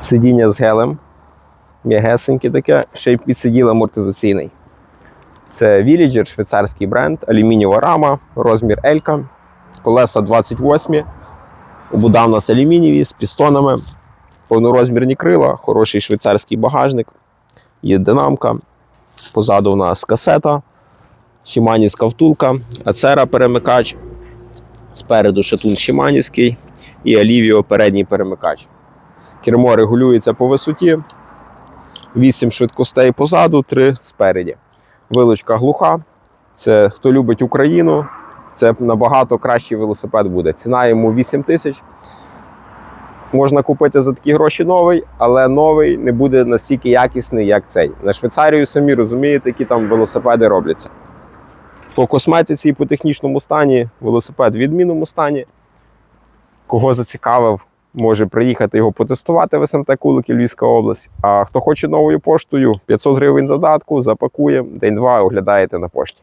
Сидіння з гелем. М'ягесеньке таке, ще й підсиділ амортизаційний. Це Villager, швейцарський бренд, алюмінієва рама, розмір L. Колеса 28. Обуда в нас алюмінієві з пістонами, повнорозмірні крила, хороший швейцарський багажник, є динамка. Позаду у нас касета, Шиманівська втулка, ацера перемикач. Спереду шатун Шиманівський і Алівіо передній перемикач. Кермо регулюється по висоті. 8 швидкостей позаду, 3 спереді. Вилочка глуха. Це хто любить Україну, це набагато кращий велосипед буде. Ціна йому 8 тисяч. Можна купити за такі гроші новий, але новий не буде настільки якісний, як цей. На Швейцарію самі розумієте, які там велосипеди робляться. По косметиці і по технічному стані велосипед в відмінному стані. Кого зацікавив, може приїхати його потестувати в СМТ Кулики, Львівська область. А хто хоче новою поштою, 500 гривень задатку, запакує, день-два оглядаєте на пошті.